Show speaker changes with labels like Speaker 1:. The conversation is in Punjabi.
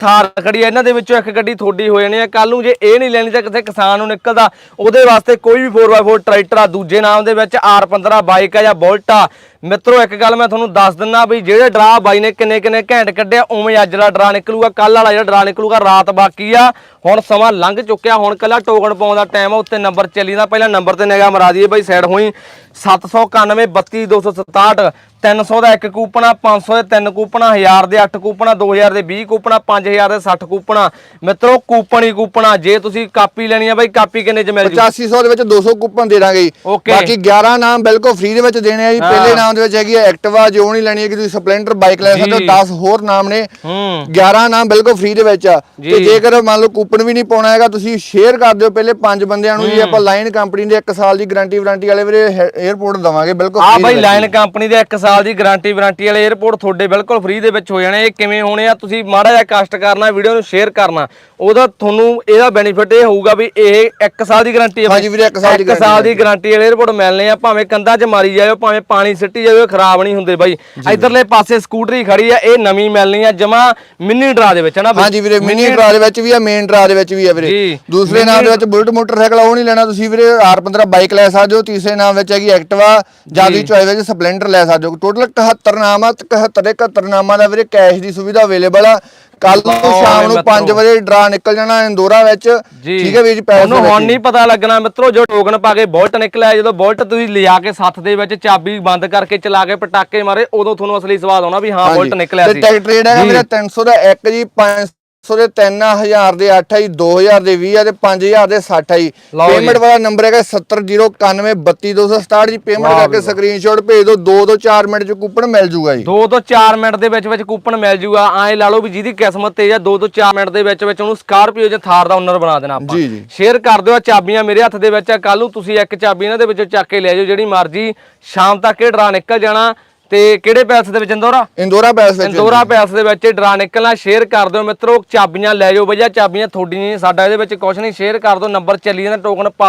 Speaker 1: ਥਾਰ ਖੜੀ ਆ, ਇਹਨਾਂ ਦੇ ਵਿੱਚੋਂ ਇੱਕ ਗੱਡੀ ਤੁਹਾਡੀ ਹੋ ਜਾਣੀ ਆ। ਕੱਲ ਨੂੰ ਜੇ ਇਹ ਨਹੀਂ ਲੈਣੀ ਤਾਂ ਕਿਸੇ ਕਿਸਾਨ ਨੂੰ ਨਿਕਲਦਾ? ਉਹਦੇ ਵਾਸਤੇ ਕੋਈ ਵੀ 4x4 ਟਰੈਕਟਰ ਆ, ਦੂਜੇ ਨਾਮ ਦੇ ਵਿੱਚ R15 ਬਾਈਕ ਆ ਜਾਂ ਬੁਲਟ ਆ। ਮਿੱਤਰੋ, ਇੱਕ ਗੱਲ ਮੈਂ ਤੁਹਾਨੂੰ ਦੱਸ ਦਿੰਨਾ ਵੀ ਜਿਹੜੇ ਡਰਾ ਬਾਈ ਨੇ ਕਿੰਨੇ ਕਿੰਨੇ ਘੈਂਟ ਕੱਢਿਆ, ਉਵੇਂ ਅੱਜ ਦਾ ਡਰਾ ਨਿਕਲੂਗਾ ਕੱਲ ਵਾਲਾ ਜਿਹੜਾ ਡਰਾ ਨਿਕਲੂਗਾ, ਰਾਤ ਬਾਕੀ ਆ। ਹੁਣ ਸਮਾਂ ਲੰਘ ਚੁੱਕਿਆ, ਹੁਣ ਕੱਲਾ ਟੋਕਣ ਪਾਉਣ ਦਾ ਟਾਈਮ ਆ ਉੱਤੇ ਨੰਬਰ ਚੱਲੀ ਦਾ। ਪਹਿਲਾਂ ਨੰਬਰ ਤੇ ਨਿਗਾਹ ਮਰਾ ਦਈਏ ਬਾਈ ਸਾਈਡ ਹੋਈ 791 32267 300 ਦਾ ਇੱਕ ਕੂਪਨ ਆ 500 ਦੇ ਤਿੰਨ ਕੂਪਨ ਆ 1000 ਦੇ 8 ਕੂਪਨ ਆ 2000 ਦੇ 20 ਕੂਪਨ ਆ 5000 ਦੇ 60 ਕੂਪਨ ਆ। ਮਿੱਤਰੋ ਕੂਪਨ ਹੀ ਕੂਪਨ ਆ। ਜੇ ਤੁਸੀਂ ਕਾਪੀ ਲੈਣੀ ਆ ਬਾਈ ਕਾਪੀ ਕਿੰਨੇ ਚ ਮਿਲ ਜੂ?
Speaker 2: 8500 ਦੇ ਵਿੱਚ 200 ਕੂਪਨ ਦੇ ਦਾਂਗੇ. ਬਾਕੀ 11 ਨਾਮ ਬਿਲਕੁਲ ਫ੍ਰੀ ਦੇ ਵਿੱਚ ਦੇਣੇ ਆ ਜੀ। ਪਹਿਲੇ ਨਾਮ ਦੇ ਵਿੱਚ ਹੈਗੀ ਹੈ ਐਕਟਿਵਾ ਜੋ ਨਹੀਂ ਲੈਣੀ ਹੈ ਕਿ ਤੁਸੀਂ ਸਪਲੈਂਡਰ ਬਾਈਕ ਲੈ ਸਕਦੇ ਹੋ।
Speaker 1: ਜੀ।
Speaker 2: 10 ਹੋਰ ਨਾਮ ਨੇ।
Speaker 1: ਹੂੰ।
Speaker 2: 11 ਨਾਮ ਬਿਲਕੁਲ ਫ੍ਰੀ ਦੇ ਵਿੱਚ ਆ। ਤੇ ਜੇਕਰ ਮੰਨ ਲਓ ਕੂਪਨ ਵੀ ਨਹੀਂ ਪਾਉਣਾ ਹੈਗਾ ਤੁਸੀਂ ਸ਼ੇਅਰ ਕਰ ਦਿਓ ਪਹਿਲੇ ਪੰਜ ਬੰਦਿਆਂ ਨੂੰ ਜੀ। ਆਪਾਂ ਲਾਈਨ ਕੰਪਨੀ ਦੇ 1 ਸਾਲ ਦੀ ਗਾਰੰਟੀ ਵਾਰੰਟੀ ਵਾਲੇ ਵੀਰੇ 에어ਪੋਰਟ ਦਵਾਂਗੇ। ਬਿਲਕੁਲ
Speaker 1: ਆ ਬਾਈ। ਲਾਈਨ ਕੰਪਨੀ ਦੇ 1 ਸਾਲ ਸਾਲ ਦੀ ਗਾਰੰਟੀ ਵਾਰੰਟੀ ਵਾਲੇ 에어ਪੋਰਟ ਤੁਹਾਡੇ ਬਿਲਕੁਲ ਫ੍ਰੀ ਦੇ ਵਿੱਚ ਹੋ ਜਾਣੇ। ਇਹ ਕਿਵੇਂ ਹੋਣੇ ਆ ਤੁਸੀਂ ਮਾੜਾ ਜਿਹਾ ਕਾਸਟ ਕਰਨਾ ਵੀਡੀਓ ਨੂੰ ਸ਼ੇਅਰ ਕਰਨਾ। ਉਹਦਾ ਤੁਹਾਨੂੰ ਇਹਦਾ ਬੈਨੀਫਿਟ ਇਹ ਹੋਊਗਾ ਵੀ ਇਹ 1 ਸਾਲ ਦੀ ਗਾਰੰਟੀ ਹੈ
Speaker 2: ਹਾਂਜੀ ਵੀਰੇ 1 ਸਾਲ ਦੀ
Speaker 1: ਗਾਰੰਟੀ ਸਾਲ ਦੀ ਗਾਰੰਟੀ ਵਾਲੇ 에어ਪੋਰਟ ਮਿਲਨੇ ਆ ਭਾਵੇਂ ਕੰਧਾਂ 'ਚ ਮਾਰੀ ਜਾਇਓ ਭਾਵੇਂ ਪਾਣੀ ਸਿੱਟੀ ਜਾਇਓ ਖਰਾਬ ਨਹੀਂ ਹੁੰਦੇ ਬਾਈ। ਇਧਰਲੇ ਪਾਸੇ ਸਕੂਟਰੀ ਖੜੀ ਆ ਇਹ ਨਵੀਂ ਮਿਲਣੀ ਆ ਜਮਾ ਮਿਨੀ ਡਰਾ ਦੇ ਵਿੱਚ ਨਾ
Speaker 2: ਹਾਂਜੀ ਵੀਰੇ ਮਿੰਨੀ ਡਰਾ ਦੇ ਵਿੱਚ ਵੀ ਆ ਮੇਨ ਡਰਾ ਦੇ ਵਿੱਚ ਵੀ ਆ ਵੀਰੇ। ਦੂਸਰੇ ਨਾਮ ਦੇ ਵਿੱਚ ਬੁਲਟ ਮੋਟਰਸਾਈਕਲ ਉਹ ਨਹੀਂ ਲੈਣਾ ਤੁਸੀਂ ਵੀਰੇ R15 ਬਾਈਕ ਲੈ ਸਕਦੇ ਹੋ ਤੀਸਰੇ ਨਾਮ ਵਿੱਚ ਹੈਗੀ ਐਕਟਿਵਾ ਜ਼ਿਆਦਾ ਚੋਇਸ ਵਿੱਚ ਸਪਲੈਂਡਰ ਲੈ ਸਕਦੇ ਹੋ। ਟੋਟਲ 71 ਨਾਮ ਆ ਤੇ 71 ਦੇ 71 ਨਾਮਾਂ ਦਾ ਵੀਰੇ ਕੈਸ਼ ਦੀ ਸੁਵਿਧਾ ਅਵੇਲੇਬਲ ਆ। ਕੱਲ ਨੂੰ ਸ਼ਾਮ ਨੂੰ
Speaker 1: ਮਿੱਤਰੋ।
Speaker 2: 5 ਵਜੇ ਡਰਾ ਨਿਕਲ ਜਾਣਾ ਇੰਦੋਰਾ ਵਿੱਚ। ਠੀਕ ਹੈ ਵੀਰ ਜੀ ਪੈਸੇ
Speaker 1: ਉਹਨੂੰ ਹੁਣ ਨਹੀਂ ਪਤਾ ਲੱਗਣਾ ਮਿੱਤਰੋ ਜੋ ਟੋਕਨ ਪਾ ਕੇ ਬੁਲਟ ਨਿਕਲਿਆ ਜਦੋਂ ਬੁਲਟ ਤੁਸੀਂ ਲਿਆ ਕੇ ਸੱਥ ਦੇ ਵਿੱਚ ਚਾਬੀ ਬੰਦ ਕਰਕੇ ਚਲਾ ਕੇ ਪਟਾਕੇ ਮਾਰੇ ਉਦੋਂ ਤੁਹਾਨੂੰ ਅਸਲੀ ਸਵਾਦ ਆਉਣਾ ਵੀ ਹਾਂ ਬੁਲਟ ਨਿਕਲਿਆ
Speaker 2: ਤੇ
Speaker 1: ਸੀ।
Speaker 2: ਟਿਕਟ ਰੇਟ ਹੈਗਾ
Speaker 1: ਜੀ।
Speaker 2: ਵੀਰੇ 300 ਦਾ 1 ਜੀ 500 ਦੇ 3000 ਦੇ 8 ਹੈ 2000 ਦੇ 20 ਹੈ ਤੇ 5000 ਦੇ 60 ਹੈ
Speaker 1: ਲਓ ਜੀ।
Speaker 2: ਪੇਮੈਂਟ ਵਾਲਾ ਨੰਬਰ ਹੈਗਾ 709913267 ਜੀ। ਪੇਮੈਂਟ
Speaker 1: ਵਾਹ
Speaker 2: ਕਰਕੇ। ਸਕਰੀਨਸ਼ਾਟ ਭੇਜ ਦਿਓ 2 ਤੋਂ 4 ਮਿੰਟ ਚ ਕੂਪਨ ਮਿਲ ਜੂਗਾ ਜੀ।
Speaker 1: 2 ਤੋਂ 4 ਮਿੰਟ ਦੇ ਵਿੱਚ ਵਿੱਚ ਕੂਪਨ ਮਿਲ ਜੂਗਾ। ਐਂ ਲਾ ਲਓ ਵੀ ਜਿਹਦੀ ਕਿਸਮਤ ਤੇਜ਼ ਆ 2 ਤੋਂ 4 ਮਿੰਟ ਦੇ ਵਿੱਚ ਵਿੱਚ ਉਹਨੂੰ ਸਕਾਰਪੀਓ ਜਾਂ ਥਾਰ ਦਾ ਓਨਰ ਬਣਾ ਦੇਣਾ ਆਪਾਂ।
Speaker 2: ਜੀ, ਜੀ।
Speaker 1: ਸ਼ੇਅਰ ਕਰ ਦਿਓ ਚਾਬੀਆਂ ਮੇਰੇ ਹੱਥ ਦੇ ਵਿੱਚ ਆ। ਕੱਲ ਨੂੰ ਤੁਸੀਂ ਇੱਕ ਚਾਬੀ ਇਹਨਾਂ ਦੇ ਵਿੱਚੋਂ ਚੱਕ ਕੇ ਲੈ ਜਾਓ ਜਿਹੜੀ ਮਰਜ਼ੀ ਸ਼ਾਮ ਤੱਕ ਇਹ ਡਰਾ ਨਿਕਲ ਜਾਣਾ। ਤੇ ਕਿਹੜੇ ਪੈਸੇ ਦੇ ਵਿੱਚ ਇੰਦੋਰਾ
Speaker 2: ਇੰਦੋਰਾ ਪੈਸ ਵਿੱਚ
Speaker 1: ਇੰਦੋਰਾ ਪੈਸ ਦੇ ਵਿੱਚ ਡਰਾ ਨਿਕਲਣਾ ਸ਼ੇਅਰ ਕਰ ਦਿਓ ਮਿੱਤਰੋ ਚਾਬੀਆਂ ਲੈ ਜਾਓ ਭਈਆ ਚਾਬੀਆਂ ਤੁਹਾਡੀਆਂ ਨਹੀਂ ਸਾਡਾ ਇਹਦੇ ਵਿੱਚ ਕੁਝ ਨਹੀਂ ਸ਼ੇਅਰ ਕਰ ਦਿਓ ਨੰਬਰ ਚੱਲੀ ਜਾਂਦਾ ਟੋਕਨ ਪਾ ਲਓ।